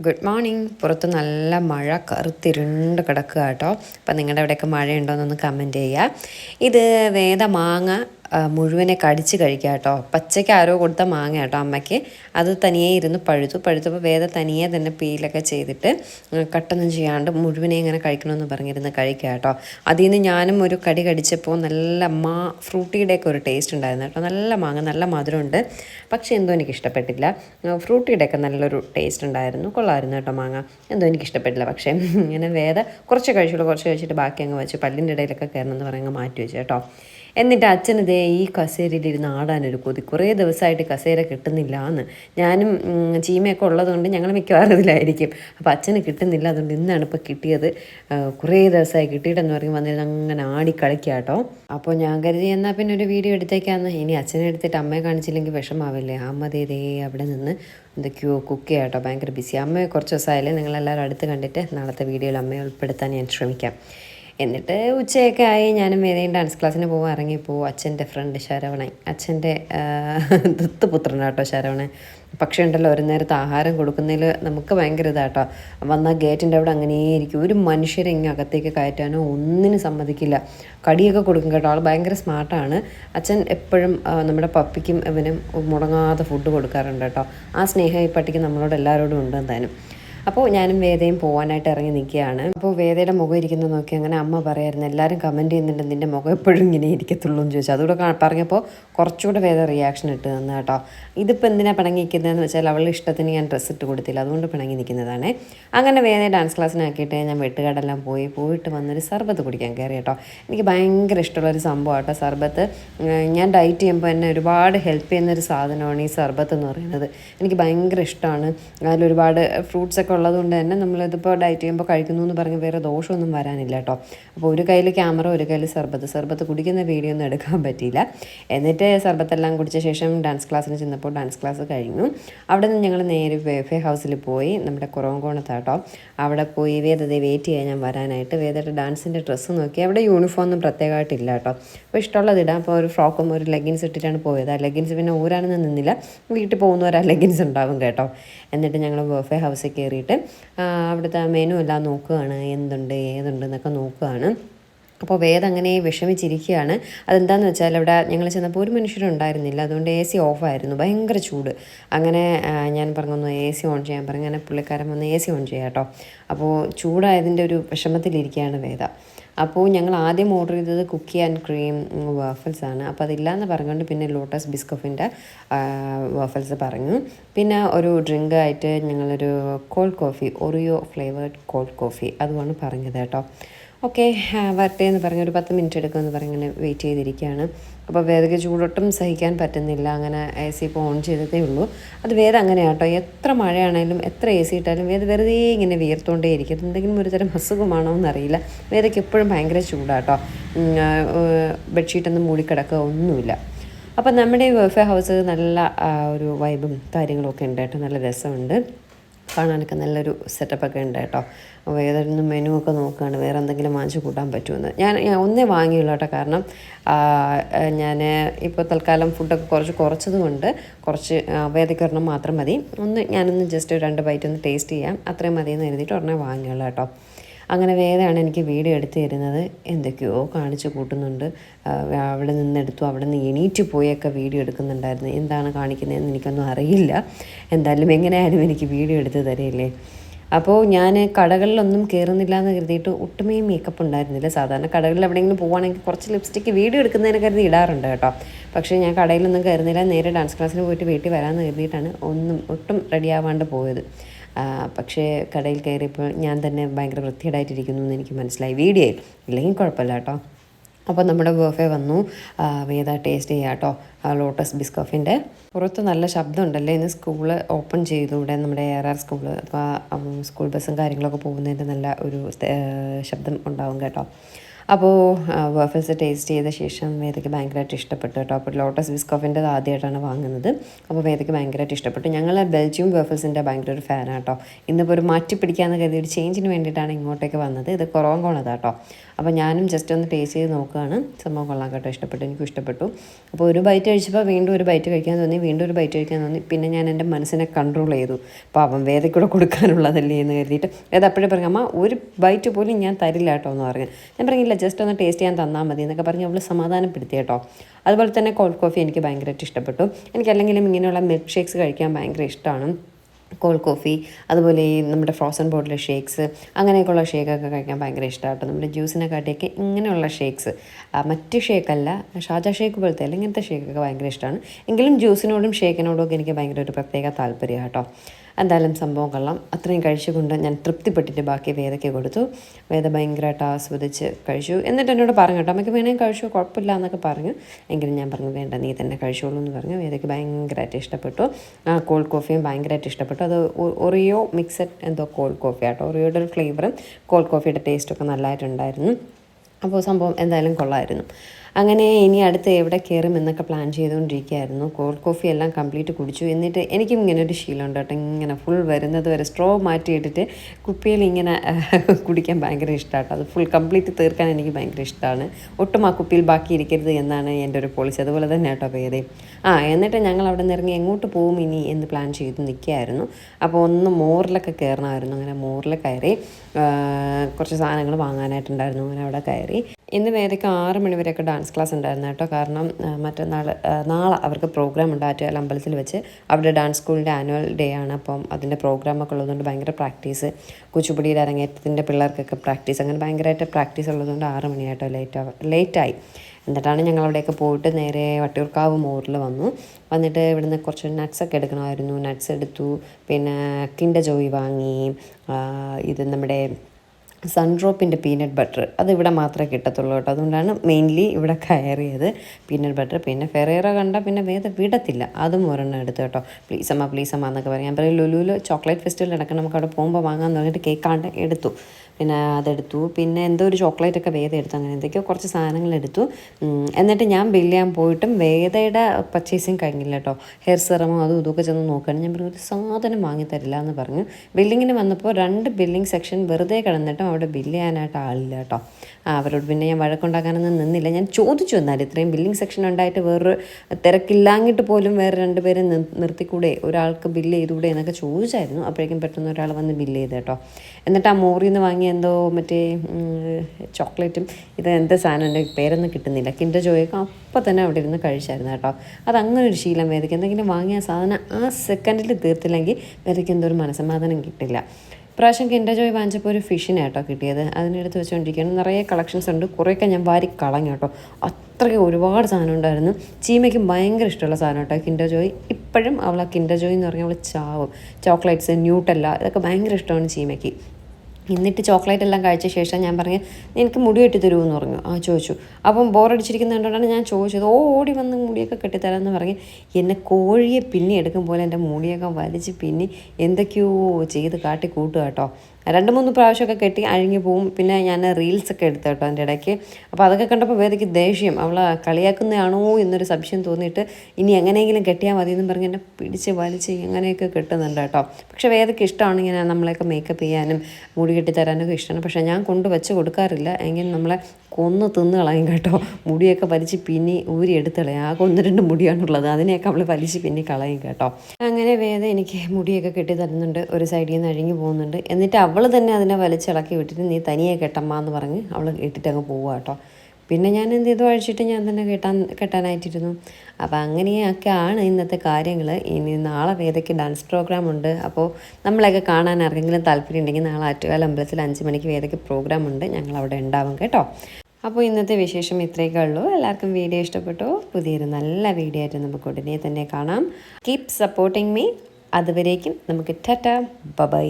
Good morning പുറത്ത് നല്ല മഴ കറുത്തിരുണ്ട് കിടക്കുക കേട്ടോ. അപ്പം നിങ്ങളുടെ അവിടെയൊക്കെ മഴയുണ്ടോ എന്നൊന്ന് കമന്റ് ചെയ്യുക. ഇത് വേദ മാങ്ങ ആ, മുഴുവനെ കടിച്ച് കഴിക്കുക കേട്ടോ. പച്ചയ്ക്ക് ആരോ കൊടുത്ത മാങ്ങ കേട്ടോ അമ്മയ്ക്ക്. അത് തനിയെ ഇരുന്ന് പഴുത്തു. പഴുത്തപ്പോൾ വേദ തനിയെ തന്നെ പീലൊക്കെ ചെയ്തിട്ട് കട്ടൊന്നും ചെയ്യാണ്ട് മുഴുവനെ ഇങ്ങനെ കഴിക്കണമെന്ന് പറഞ്ഞിരുന്ന് കഴിക്കുക കേട്ടോ. അതിൽ നിന്ന് ഞാനും ഒരു കടി കടിച്ചപ്പോൾ നല്ല മാ ഫ്രൂട്ടിയുടെയൊക്കെ ഒരു ടേസ്റ്റ് ഉണ്ടായിരുന്നു കേട്ടോ. നല്ല മാങ്ങ നല്ല മധുരമുണ്ട്. പക്ഷേ എന്തോ എനിക്ക് ഇഷ്ടപ്പെട്ടില്ല ഫ്രൂട്ടിയുടെയൊക്കെ നല്ലൊരു ടേസ്റ്റ് ഉണ്ടായിരുന്നു. കൊള്ളായിരുന്നു കേട്ടോ മാങ്ങ. എന്തോ എനിക്ക് ഇഷ്ടപ്പെട്ടില്ല പക്ഷേ ഇങ്ങനെ വേദ കുറച്ച് കഴിച്ചുള്ളൂ. കുറച്ച് കഴിച്ചിട്ട് ബാക്കി അങ്ങ് വെച്ച് പല്ലിന്റെ ഇടയിലൊക്കെ കയറണമെന്ന് പറയുന്നത് മാറ്റി വെച്ചു കേട്ടോ. എന്നിട്ട് അച്ഛനിതേ ദേ ഈ കസേരയിൽ ഇരുന്ന് ആടാനൊരു കൊതി. കുറേ ദിവസമായിട്ട് കസേര കിട്ടുന്നില്ല എന്ന് ഞാനും ചീമയൊക്കെ ഉള്ളതുകൊണ്ട് ഞങ്ങൾ മിക്കവാറും ഇതിലായിരിക്കും. അപ്പോൾ അച്ഛന് കിട്ടുന്നില്ല അതുകൊണ്ട് ഇന്നാണ് ഇപ്പോൾ കിട്ടിയത്. കുറേ ദിവസമായി കിട്ടിയിട്ടെന്ന് പറയും വന്നിരുന്ന് അങ്ങനെ ആടി കളിക്കുക കേട്ടോ അപ്പോൾ ഞാൻ കരുതി എന്നാൽ പിന്നെ ഒരു വീഡിയോ എടുത്തേക്കാന്ന്. ഇനി അച്ഛനെ എടുത്തിട്ട് അമ്മയെ കാണിച്ചില്ലെങ്കിൽ വിഷമാവില്ലേ? അമ്മ ദേ അവിടെ നിന്ന് എന്തൊക്കെയോ കുക്ക് ചെയ്യാം കേട്ടോ ഭയങ്കര ബിസി അമ്മയെ കുറച്ച് ദിവസമായാലേ നിങ്ങളെല്ലാവരും അടുത്ത് കണ്ടിട്ട് നാളത്തെ വീഡിയോയിൽ അമ്മയെ ഉൾപ്പെടുത്താൻ ഞാൻ ശ്രമിക്കാം. എന്നിട്ട് ഉച്ചയൊക്കെ ആയി. ഞാനും വേദയും ഡാൻസ് ക്ലാസ്സിന് പോകാൻ ഇറങ്ങിയപ്പോൾ അച്ഛന്റെ ഫ്രണ്ട് ശരവണൻ അച്ഛന്റെ ദത്തുപുത്രൻ കേട്ടോ ശരവണൻ. പക്ഷേ ഉണ്ടല്ലോ ഒരു നേരത്തെ ആഹാരം കൊടുക്കുന്നതിൽ നമുക്ക് ഭയങ്കര ഇതാട്ടോ വന്നാൽ ഗേറ്റിന്റെ അവിടെ അങ്ങനെ ഇരിക്കും. ഒരു മനുഷ്യരെ ഇങ്ങനെ അകത്തേക്ക് കയറ്റാനോ ഒന്നിനും സമ്മതിക്കില്ല. കടിയൊക്കെ കൊടുക്കും കേട്ടോ. ആൾ ഭയങ്കര സ്മാർട്ടാണ് അച്ഛൻ എപ്പോഴും നമ്മുടെ പപ്പിക്കും ഇവനും മുടങ്ങാതെ ഫുഡ് കൊടുക്കാറുണ്ട് കേട്ടോ. ആ സ്നേഹം ഈ പട്ടിക്ക് നമ്മളോട് എല്ലാവരോടും ഉണ്ട് എന്തായാലും. അപ്പോൾ ഞാനും വേദയും പോകാനായിട്ട് ഇറങ്ങി നിൽക്കുകയാണ്. അപ്പോൾ വേദയുടെ മുഖം ഇരിക്കുന്നത് നോക്കി അങ്ങനെ അമ്മ പറയായിരുന്നു എല്ലാവരും കമന്റ് ചെയ്യുന്നുണ്ട് നിന്റെ മുഖം എപ്പോഴും ഇങ്ങനെ ഇരിക്കത്തുള്ളൂ എന്ന് ചോദിച്ചു. അതുകൂടെ പറഞ്ഞപ്പോൾ കുറച്ചുകൂടെ വേദ റിയാക്ഷൻ ഇട്ട് തന്നു കേട്ടോ. ഇതിപ്പോൾ എന്തിനാണ് പിണങ്ങി നിൽക്കുന്നതെന്ന് വെച്ചാൽ അവളുടെ ഇഷ്ടത്തിന് ഞാൻ ഡ്രസ്സ് ഇട്ട് കൊടുത്തില്ല അതുകൊണ്ട് പിണങ്ങി നിൽക്കുന്നതാണ്. അങ്ങനെ വേദ ഡാൻസ് ക്ലാസ്സിനാക്കിയിട്ട് ഞാൻ വെട്ടുകാടെല്ലാം പോയി പോയിട്ട് വന്നൊരു സർബത്ത് കുടിക്കാൻ കയറി കേട്ടോ. എനിക്ക് ഭയങ്കര ഇഷ്ടമുള്ളൊരു സംഭവം കേട്ടോ സർബത്ത്. ഞാൻ ഡയറ്റ് ചെയ്യുമ്പോൾ എന്നെ ഒരുപാട് ഹെൽപ്പ് ചെയ്യുന്നൊരു സാധനമാണ് ഈ സർബത്ത് എന്ന് പറയുന്നത്. എനിക്ക് ഭയങ്കര ഇഷ്ടമാണ്. അതിലൊരുപാട് ഫ്രൂട്ട്സ് ഒക്കെ ഉള്ളതുകൊണ്ട് തന്നെ നമ്മളിതിപ്പോൾ ഡയറ്റ് ചെയ്യുമ്പോൾ കഴിക്കുന്നു എന്ന് പറഞ്ഞ് വേറെ ദോഷമൊന്നും വരാനില്ല കേട്ടോ. അപ്പോൾ ഒരു കയ്യിൽ ക്യാമറ ഒരു കയ്യിൽ സർബത്ത്. സർബത്ത് കുടിക്കുന്ന വീഡിയോ ഒന്നും എടുക്കാൻ പറ്റിയില്ല. എന്നിട്ട് സർബത്തെല്ലാം കുടിച്ച ശേഷം ഡാൻസ് ക്ലാസ്സിന് ചെന്നപ്പോൾ ഡാൻസ് ക്ലാസ് കഴിഞ്ഞു. അവിടെ നിന്ന് ഞങ്ങൾ നേരെ വേഫെ ഹൗസിൽ പോയി. നമ്മുടെ കുറവങ്കോണത്താട്ടോ അവിടെ പോയി വേദത്തെ വെയിറ്റ് ചെയ്യാൻ ഞാൻ വരാനായിട്ട്. വേദയുടെ ഡാൻസിന്റെ ഡ്രസ്സ് നോക്കി. അവിടെ യൂണിഫോം ഒന്നും പ്രത്യേകമായിട്ടില്ല കേട്ടോ. അപ്പോൾ ഇഷ്ടമുള്ളത് ഇടാം. അപ്പോൾ ഒരു ഫ്രോക്കും ഒരു ലെഗിൻസ് ഇട്ടിട്ടാണ് പോയത്. ആ ലെഗിൻസ് പിന്നെ ഊരാനൊന്നും നിന്നില്ല. വീട്ടിൽ പോകുന്നവരാ ലെഗിൻസ് ഉണ്ടാവും കേട്ടോ. എന്നിട്ട് ഞങ്ങൾ ബഫേ ഹൗസിൽ കയറിയിട്ട് ആ, അവിടുത്തെ മെനു എല്ലാം നോക്കുകയാണ് എന്തുണ്ട് ഏതുണ്ട് എന്നൊക്കെ നോക്കുകയാണ്. അപ്പോൾ വേദ അങ്ങനെ വിഷമിച്ചിരിക്കുകയാണ്. അതെന്താണെന്ന് വെച്ചാൽ അവിടെ ഞങ്ങൾ ചെന്നപ്പോൾ ഒരു മനുഷ്യരും ഉണ്ടായിരുന്നില്ല. അതുകൊണ്ട് എ സി ഓഫായിരുന്നു ഭയങ്കര ചൂട്. അങ്ങനെ ഞാൻ പറഞ്ഞു എ സി ഓൺ ചെയ്യാൻ പറഞ്ഞു. അങ്ങനെ പുള്ളിക്കാരൻ വന്ന് എ സി ഓൺ ചെയ്യാം കേട്ടോ. അപ്പോൾ ചൂടായതിന്റെ ഒരു വിഷമത്തിലിരിക്കുകയാണ് വേദ. അപ്പോൾ ഞങ്ങൾ ആദ്യം ഓർഡർ ചെയ്തത് കുക്കി ആൻഡ് ക്രീം വാഫൽസ് ആണ്. അപ്പോൾ അതില്ലാന്ന് പറഞ്ഞുകൊണ്ട് പിന്നെ ലോട്ടസ് ബിസ്കഫിന്റെ വാഫൽസ് പറഞ്ഞു. പിന്നെ ഒരു ഡ്രിങ്ക് ആയിട്ട് ഞങ്ങളൊരു cold coffee Oreo flavoured cold coffee അതുമാണ് പറഞ്ഞത് കേട്ടോ. ഓക്കെ വരട്ടെ എന്ന് പറഞ്ഞ് ഒരു പത്ത് മിനിറ്റ് എടുക്കുമെന്ന് പറഞ്ഞ് ഇങ്ങനെ വെയിറ്റ് ചെയ്തിരിക്കുകയാണ്. അപ്പോൾ വേദയ്ക്ക് ചൂടൊട്ടും സഹിക്കാൻ പറ്റുന്നില്ല. അങ്ങനെ എ സി ഇപ്പോൾ ഓൺ ചെയ്തതേ ഉള്ളൂ. അത് വേദ അങ്ങനെ ആട്ടോ എത്ര മഴയാണേലും എത്ര എ സി ഇട്ടാലും വേദ വെറുതെ ഇങ്ങനെ വിയർത്തോണ്ടേ ഇരിക്കും. എന്തെങ്കിലും ഒരു തരം അസുഖമാണോ എന്നറിയില്ല. വേദയ്ക്ക് എപ്പോഴും ഭയങ്കര ചൂടാട്ടോ ബെഡ്ഷീറ്റൊന്നും മൂടിക്കിടക്കുക ഒന്നുമില്ല. അപ്പം നമ്മുടെ വെഫെ ഹൗസ് നല്ല ഒരു വൈബും കാര്യങ്ങളൊക്കെ ഉണ്ട് കേട്ടോ. നല്ല രസമുണ്ട്. കാണാനൊക്കെ നല്ലൊരു സെറ്റപ്പൊക്കെ ഉണ്ട് കേട്ടോ. അപ്പോൾ ഏതായിരുന്നു മെനു ഒക്കെ നോക്കുകയാണ് വേറെ എന്തെങ്കിലും വാങ്ങിച്ച് കൂട്ടാൻ പറ്റുമെന്ന്. ഞാൻ ഞാൻ ഒന്നേ വാങ്ങിയുള്ളൂ കേട്ടോ കാരണം ഞാൻ ഇപ്പോൾ തൽക്കാലം ഫുഡൊക്കെ കുറച്ച് കുറച്ചതുകൊണ്ട് കുറച്ച് വേദക്കൊരെണ്ണം മാത്രം മതി. ഒന്ന് ഞാനൊന്ന് ജസ്റ്റ് രണ്ട് ബൈറ്റ് ഒന്ന് ടേസ്റ്റ് ചെയ്യാം. അത്രയും മതി എന്ന് എഴുതിയിട്ട് ഉടനെ വാങ്ങിയുള്ളൂ കേട്ടോ. അങ്ങനെ വേദയാണ് എനിക്ക് വീഡിയോ എടുത്ത് തരുന്നത്. എന്തൊക്കെയോ കാണിച്ച് കൂട്ടുന്നുണ്ട്. അവിടെ നിന്ന് എടുത്തു. അവിടെ നിന്ന് എണീറ്റ് പോയൊക്കെ വീഡിയോ എടുക്കുന്നുണ്ടായിരുന്നു. എന്താണ് കാണിക്കുന്നതെന്ന് എനിക്കൊന്നും അറിയില്ല. എന്തായാലും എങ്ങനെയായാലും എനിക്ക് വീഡിയോ എടുത്ത് തരില്ലേ? അപ്പോൾ ഞാൻ കടകളിലൊന്നും കയറുന്നില്ല എന്ന് കരുതിയിട്ട് ഒട്ടുമേ മേക്കപ്പ് ഉണ്ടായിരുന്നില്ല. സാധാരണ കടകളിൽ എവിടെയെങ്കിലും പോവുകയാണെങ്കിൽ കുറച്ച് ലിപ്സ്റ്റിക്ക് വീഡിയോ എടുക്കുന്നതിന് കരുതി ഇടാറുണ്ട് കേട്ടോ. പക്ഷേ ഞാൻ കടയിലൊന്നും കയറുന്നില്ല നേരെ ഡാൻസ് ക്ലാസ്സിന് പോയിട്ട് വീട്ടിൽ വരാമെന്ന് കരുതിയിട്ടാണ് ഒന്നും ഒട്ടും റെഡി ആവാണ്ട് പോയത്. പക്ഷേ കടയിൽ കയറിയപ്പോൾ ഞാൻ തന്നെ ഭയങ്കര വൃത്തികേടായിട്ടിരിക്കുന്നു എന്ന് എനിക്ക് മനസ്സിലായി. വീഡിയോയിൽ ഇല്ലെങ്കിൽ കുഴപ്പമില്ല കേട്ടോ. അപ്പോൾ നമ്മുടെ ബോഫെ വന്നു. വേദ ടേസ്റ്റ് ചെയ്യാം കേട്ടോ. ലോട്ടസ് ബിസ്കോഫിന്റെ. പുറത്ത് നല്ല ശബ്ദം ഉണ്ടല്ലേ ഇന്ന് സ്കൂൾ ഓപ്പൺ ചെയ്തു ഇവിടെ നമ്മുടെ എ ആർ സ്കൂൾ അപ്പോൾ സ്കൂൾ ബസ്സും കാര്യങ്ങളൊക്കെ പോകുന്നതിന്റെ നല്ല ഒരു ശബ്ദം ഉണ്ടാവും കേട്ടോ. അപ്പോൾ വേഫൽസ് ടേസ്റ്റ് ചെയ്ത ശേഷം വേദയ്ക്ക് ഭയങ്കരമായിട്ട് ഇഷ്ടപ്പെട്ടു കേട്ടോ. അപ്പോൾ ലോട്ടസ് ബിസ്കോഫിന്റെ ആദ്യമായിട്ടാണ് വാങ്ങുന്നത്. അപ്പോൾ വേദയ്ക്ക് ഭയങ്കരമായിട്ട് ഇഷ്ടപ്പെട്ടു. ഞങ്ങൾ ബെൽജിയം വേഫൽസിന്റെ ഭയങ്കര ഒരു ഫാനാണ് കേട്ടോ ഇന്നിപ്പോൾ ഒരു മാറ്റി പിടിക്കാമെന്ന് കരുതി ഒരു ചേഞ്ചിന് വേണ്ടിയിട്ടാണ് ഇങ്ങോട്ടേക്ക് വന്നത്. ഇത് കുറവങ്കോണതാണ് കേട്ടോ അപ്പോൾ ഞാനും ജസ്റ്റ് ഒന്ന് ടേസ്റ്റ് ചെയ്ത് നോക്കുകയാണ്. സംഭവം കൊള്ളാം കേട്ടോ. ഇഷ്ടപ്പെട്ടു. എനിക്കും ഇഷ്ടപ്പെട്ടു. അപ്പോൾ ഒരു ബൈറ്റ് കഴിച്ചപ്പോൾ വീണ്ടും ഒരു ബൈറ്റ് കഴിക്കാൻ തോന്നി. വീണ്ടും ഒരു ബൈറ്റ് കഴിക്കാൻ തോന്നി. പിന്നെ ഞാൻ എന്റെ മനസ്സിനെ കൺട്രോൾ ചെയ്തു. പാവം വേദയ്ക്കൂടെ കൊടുക്കാനുള്ളതല്ലേ എന്ന് കരുതിയിട്ട്. വേദ അപ്പോഴേ പറഞ്ഞു അമ്മ ഒരു ബൈറ്റ് പോലും ഞാൻ തരില്ല കേട്ടോ എന്ന് പറഞ്ഞു. ഞാൻ പറഞ്ഞില്ല ജസ്റ്റ് ഒന്ന് ടേസ്റ്റ് ചെയ്യാൻ തന്നാൽ മതി എന്നൊക്കെ പറഞ്ഞ് അവൾ സമാധാനപ്പെടുത്തി കേട്ടോ. അതുപോലെ തന്നെ കോൾഡ് കോഫി എനിക്ക് ഭയങ്കരമായിട്ട് ഇഷ്ടപ്പെട്ടു. എനിക്ക് അല്ലെങ്കിലും ഇങ്ങനെയുള്ള മിൽക്ക് ഷേക്സ് കഴിക്കാൻ ഭയങ്കര ഇഷ്ടമാണ് കോൾഡ് കോഫി അതുപോലെ ഈ നമ്മുടെ ഫ്രോസൺ ബോട്ടിലെ ഷേക്സ് അങ്ങനെയൊക്കെയുള്ള ഷേക്കൊക്കെ കഴിക്കാൻ ഭയങ്കര ഇഷ്ടമാട്ടോ നമ്മുടെ ജ്യൂസിനെക്കാട്ടിയൊക്കെ ഇങ്ങനെയുള്ള ഷേക്സ് മറ്റ് ഷേക്കല്ല ഷാജ ഷേക്ക് പോലത്തെ അല്ല ഇങ്ങനത്തെ ഷേക്കൊക്കെ ഭയങ്കര ഇഷ്ടമാണ് എങ്കിലും ജ്യൂസിനോടും ഷേക്കിനോടും ഒക്കെ എനിക്ക് ഭയങ്കര ഒരു പ്രത്യേക താല്പര്യമാണ് കേട്ടോ. എന്തായാലും സംഭവം കൊള്ളാം. അത്രയും കഴിച്ചുകൊണ്ട് ഞാൻ തൃപ്തിപ്പെട്ടിട്ട് ബാക്കി വേദയ്ക്ക് കൊടുത്തു. വേദ ഭയങ്കരമായിട്ട് ആസ്വദിച്ച് കഴിച്ചു. എന്നിട്ട് എന്നോട് പറഞ്ഞു കേട്ടോ അമ്മയ്ക്ക് വേണേൽ കഴിച്ചു കുഴപ്പമില്ല എന്നൊക്കെ പറഞ്ഞു. എങ്കിലും ഞാൻ പറഞ്ഞു വേണ്ട നീ തന്നെ കഴിച്ചോളൂ എന്ന് പറഞ്ഞു. വേദയ്ക്ക് ഭയങ്കരമായിട്ട് ഇഷ്ടപ്പെട്ടു. ആ കോൾഡ് കോഫിയും ഭയങ്കരമായിട്ട് ഇഷ്ടപ്പെട്ടു. അത് ഒറിയോ മിക്സഡ് എന്തോ കോൾഡ് കോഫി ആട്ടോ. ഒറിയോയുടെ ഫ്ലേവറും കോൾഡ് കോഫിയുടെ ടേസ്റ്റൊക്കെ നല്ലതായിട്ടുണ്ടായിരുന്നു. അപ്പോൾ സംഭവം എന്തായാലും കൊള്ളായിരുന്നു. അങ്ങനെ ഇനി അടുത്ത് എവിടെ കയറും എന്നൊക്കെ പ്ലാൻ ചെയ്തുകൊണ്ടിരിക്കുകയായിരുന്നു. കോൾഡ് കോഫി എല്ലാം കംപ്ലീറ്റ് കുടിച്ചു. എന്നിട്ട് എനിക്കും ഇങ്ങനെ ഒരു ശീലമുണ്ട് കേട്ടോ. ഇങ്ങനെ ഫുൾ വരുന്നത് വരെ സ്ട്രോ മാറ്റിയിട്ടിട്ട് കുപ്പിയിൽ ഇങ്ങനെ കുടിക്കാൻ ഭയങ്കര ഇഷ്ടമാണ് അത് ഫുൾ കംപ്ലീറ്റ് തീർക്കാൻ എനിക്ക് ഭയങ്കര ഇഷ്ടമാണ് ഒട്ടും ആ കുപ്പിയിൽ ബാക്കി ഇരിക്കരുത് എന്നാണ് എന്റെ ഒരു പോളിസി അതുപോലെ തന്നെ കേട്ടോ പേരെ ആ എന്നിട്ട് ഞങ്ങൾ അവിടെ നിന്ന് ഇറങ്ങി എങ്ങോട്ട് പോകും ഇനി എന്ന് പ്ലാൻ ചെയ്ത് നിൽക്കുകയായിരുന്നു. അപ്പോൾ ഒന്ന് മോറിലൊക്കെ കയറണമായിരുന്നു. അങ്ങനെ മോറിൽ കയറി കുറച്ച് സാധനങ്ങൾ വാങ്ങാനായിട്ടുണ്ടായിരുന്നു. അങ്ങനെ അവിടെ കയറി. ഇന്ന് വേദയ്ക്ക് ആറ് മണി വരെയൊക്കെ ഡാൻസ് ക്ലാസ് ഉണ്ടായിരുന്നു കേട്ടോ. കാരണം മറ്റന്നാൾ നാളെ അവർക്ക് പ്രോഗ്രാം ഉണ്ട്. ആറ്റുകാൽ അമ്പലത്തിൽ വെച്ച് അവിടെ ഡാൻസ് സ്കൂളിന്റെ ആനുവൽ ഡേ ആണ്. അപ്പം അതിന്റെ പ്രോഗ്രാമൊക്കെ ഉള്ളതുകൊണ്ട് ഭയങ്കര പ്രാക്ടീസ് കുച്ചുപിടിയുടെ അരങ്ങേറ്റത്തിന്റെ പിള്ളേർക്കൊക്കെ പ്രാക്ടീസ് അങ്ങനെ ഭയങ്കരമായിട്ട് പ്രാക്ടീസ് ഉള്ളതുകൊണ്ട് ആറ് മണിയായിട്ടോ ലേറ്റ് ലേറ്റായി എന്നിട്ടാണ് ഞങ്ങൾ അവിടെയൊക്കെ പോയിട്ട് നേരെ വട്ടിയൂർക്കാവ് മോറിൽ വന്നു. വന്നിട്ട് ഇവിടുന്ന് കുറച്ച് നട്ട്സൊക്കെ എടുക്കണമായിരുന്നു. നട്ട്സ് എടുത്തു. പിന്നെ കിൻഡ ജോയി വാങ്ങി. ഇത് നമ്മുടെ സൺഡ്രോപ്പിന്റെ പീനട്ട് ബട്ടർ. അത് ഇവിടെ മാത്രമേ കിട്ടത്തുള്ളൂ കേട്ടോ. അതുകൊണ്ടാണ് മെയിൻലി ഇവിടെ കയറിയത് പീനട്ട് ബട്ടർ. പിന്നെ ഫെറേറ കണ്ട പിന്നെ വേറെ വിടത്തില്ല. അതും ഒരെണ്ണം എടുത്തു കേട്ടോ. പ്ലീസ് അമ്മ പ്ലീസ് അമ്മ എന്നൊക്കെ പറയാം. ഞാൻ പറയും ലുലുവിൽ ചോക്ലേറ്റ് ഫെസ്റ്റിവൽ നടക്കണം. നമുക്ക് അവിടെ പോകുമ്പോൾ വാങ്ങാമെന്ന് പറഞ്ഞിട്ട് കേക്കാണ്ട് എടുത്തു. പിന്നെ അതെടുത്തു. പിന്നെ എന്തോ ഒരു ചോക്ലേറ്റ് ഒക്കെ വേദ എടുത്തു. അങ്ങനെ എന്തൊക്കെയോ കുറച്ച് സാധനങ്ങൾ എടുത്തു. എന്നിട്ട് ഞാൻ ബില്ല് ചെയ്യാൻ പോയിട്ടും വേദയുടെ പർച്ചേസിങ് കഴിഞ്ഞില്ല കേട്ടോ. ഹെയർ സെറമോ അതും ഇതൊക്കെ ചെന്ന് നോക്കുകയാണ് ഞാൻ പറഞ്ഞു ഒരു സാധനം വാങ്ങി തരില്ല എന്ന് പറഞ്ഞു. ബില്ലിങ്ങിന് വന്നപ്പോൾ രണ്ട് ബില്ലിംഗ് സെക്ഷൻ വെറുതെ കിടന്നിട്ടും അവിടെ ബില്ല് ചെയ്യാനായിട്ട് ആളില്ല കേട്ടോ. അവരോട് പിന്നെ ഞാൻ വഴക്കുണ്ടാക്കാനൊന്നും നിന്നില്ല. ഞാൻ ചോദിച്ചു എന്നാൽ ഇത്രയും ബില്ലിംഗ് സെക്ഷൻ ഉണ്ടായിട്ട് വേറൊരു തിരക്കില്ലാങ്ങിട്ട് പോലും വേറെ രണ്ടുപേരെ നിർത്തിക്കൂടെ? ഒരാൾക്ക് ബില്ല് ചെയ്തുകൂടെ എന്നൊക്കെ ചോദിച്ചായിരുന്നു. അപ്പോഴേക്കും പെട്ടെന്ന് ഒരാൾ വന്ന് ബില്ല് ചെയ്ത് കേട്ടോ. എന്നിട്ട് ആ മോറിയിൽ നിന്ന് വാങ്ങിയ എന്തോ മറ്റേ ചോക്ലേറ്റും ഇത് എന്ത് സാധനം എന്റെ പേരൊന്നും കിട്ടുന്നില്ല. കിൻഡർ ജോയൊക്കെ അപ്പം തന്നെ അവിടെ ഇരുന്ന് കഴിച്ചായിരുന്നു കേട്ടോ. അത് അങ്ങനെ ഒരു ശീലം വേദിക്ക് എന്തെങ്കിലും വാങ്ങിയ സാധനം ആ സെക്കൻഡിൽ തീർത്തില്ലെങ്കിൽ വേദിക്ക് എന്തോ ഒരു മനസ്സമാധാനം കിട്ടില്ല. പ്രാവശ്യം കിൻഡർ ജോയ് വാങ്ങിച്ചപ്പോൾ ഒരു ഫിഷിനെ കേട്ടോ കിട്ടിയത്. അതിനെടുത്ത് വെച്ചുകൊണ്ടിരിക്കുകയാണ് നിറയെ കളക്ഷൻസ് ഉണ്ട്. കുറേയൊക്കെ ഞാൻ വാരി കളഞ്ഞു കേട്ടോ. അത്രയ്ക്ക് ഒരുപാട് സാധനം ഉണ്ടായിരുന്നു. ചീമയ്ക്കും ഭയങ്കര ഇഷ്ടമുള്ള സാധനം കേട്ടോ കിൻഡർ ജോയ്. ഇപ്പോഴും അവൾ ആ കിൻഡർ ജോയ് എന്ന് പറഞ്ഞാൽ അവൾ ചാവും. ചോക്ലേറ്റ്സ് ന്യൂട്ടല്ല ഇതൊക്കെ ഭയങ്കര ഇഷ്ടമാണ് ചീമയ്ക്ക്. എന്നിട്ട് ചോക്ലേറ്റ് എല്ലാം കഴിച്ച ശേഷം ഞാൻ പറഞ്ഞു എനിക്ക് മുടി കെട്ടി തരുമെന്ന് പറഞ്ഞു. ആ ചോദിച്ചു. അപ്പം ബോറടിച്ചിരിക്കുന്നതുകൊണ്ടാണ് ഞാൻ ചോദിച്ചത്. ഓ ഓടി വന്ന് മുടിയൊക്കെ കെട്ടിത്തരാമെന്ന് പറഞ്ഞ് എന്നെ കോഴിയെ പിന്നെ എടുക്കും പോലെ എന്റെ മുടിയൊക്കെ വലിച്ച് പിന്നി എന്തൊക്കെയോ ചെയ്ത് കാട്ടി കൂട്ടുക കേട്ടോ. രണ്ട് മൂന്ന് പ്രാവശ്യമൊക്കെ കെട്ടി അഴിഞ്ഞു പോവും. പിന്നെ ഞാൻ റീൽസൊക്കെ എടുത്തു കേട്ടോ അതിന്റെ ഇടയ്ക്ക്. അപ്പോൾ അതൊക്കെ കണ്ടപ്പോൾ വേദയ്ക്ക് ദേഷ്യം. അവൾ കളിയാക്കുന്നതാണോ എന്നൊരു സംശയം തോന്നിയിട്ട് ഇനി എങ്ങനെയെങ്കിലും കെട്ടിയാൽ മതി എന്ന് പറഞ്ഞ് എന്നെ പിടിച്ച് വലിച്ച് എങ്ങനെയൊക്കെ കെട്ടുന്നുണ്ട് കേട്ടോ. പക്ഷേ വേദയ്ക്ക് ഇഷ്ടമാണ് ഇങ്ങനെ നമ്മളെയൊക്കെ മേക്കപ്പ് ചെയ്യാനും മുടി കെട്ടി കെട്ടിത്തരാനൊക്കെ ഇഷ്ടമാണ്. പക്ഷേ ഞാൻ കൊണ്ട് വെച്ച് കൊടുക്കാറില്ല. എങ്കിൽ നമ്മളെ കൊന്ന് തിന്ന് കളയും കേട്ടോ. മുടിയൊക്കെ വലിച്ച് പിന്നി ഊരി എടുത്ത് കളയും. ആകെ ഒന്ന് രണ്ട് മുടിയാണുള്ളത്. അതിനെയൊക്കെ അവൾ വലിച്ച് പിന്നി കളയും കേട്ടോ. അങ്ങനെ വേദ എനിക്ക് മുടിയൊക്കെ കെട്ടി തരുന്നുണ്ട്. ഒരു സൈഡിൽ നിന്ന് അഴിഞ്ഞു പോകുന്നുണ്ട്. എന്നിട്ട് അവൾ തന്നെ അതിനെ വലിച്ചിളക്കി വിട്ടിട്ട് നീ തനിയെ കെട്ടമ്മ എന്ന് പറഞ്ഞ് അവൾ ഇട്ടിട്ട് അങ്ങ് പോവുക കേട്ടോ. പിന്നെ ഞാൻ എന്ത് ചെയ്തു? അഴിച്ചിട്ട് ഞാൻ തന്നെ കെട്ടാൻ കെട്ടാനായിട്ടിരുന്നു. അപ്പോൾ അങ്ങനെയൊക്കെയാണ് ഇന്നത്തെ കാര്യങ്ങൾ ഇനി നാളെ വേദയ്ക്ക് ഡാൻസ് പ്രോഗ്രാം ഉണ്ട്. അപ്പോൾ നമ്മളെയൊക്കെ കാണാൻ ആർക്കെങ്കിലും താല്പര്യം ഉണ്ടെങ്കിൽ നാളെ ആറ്റുകാൽ അമ്പലത്തിൽ അഞ്ച് മണിക്ക് വേദയ്ക്ക് പ്രോഗ്രാം ഉണ്ട്. ഞങ്ങൾ അവിടെ ഉണ്ടാവും കേട്ടോ. അപ്പോൾ ഇന്നത്തെ വിശേഷം ഇത്രയൊക്കെ ഉള്ളൂ. എല്ലാവർക്കും വീഡിയോ ഇഷ്ടപ്പെട്ടു? പുതിയൊരു നല്ല വീഡിയോ ആയിട്ട് നമുക്ക് ഉടനെ തന്നെ കാണാം. കീപ് സപ്പോർട്ടിങ് മീ അതുവരേക്കും നമുക്ക് ടാറ്റ. ബൈ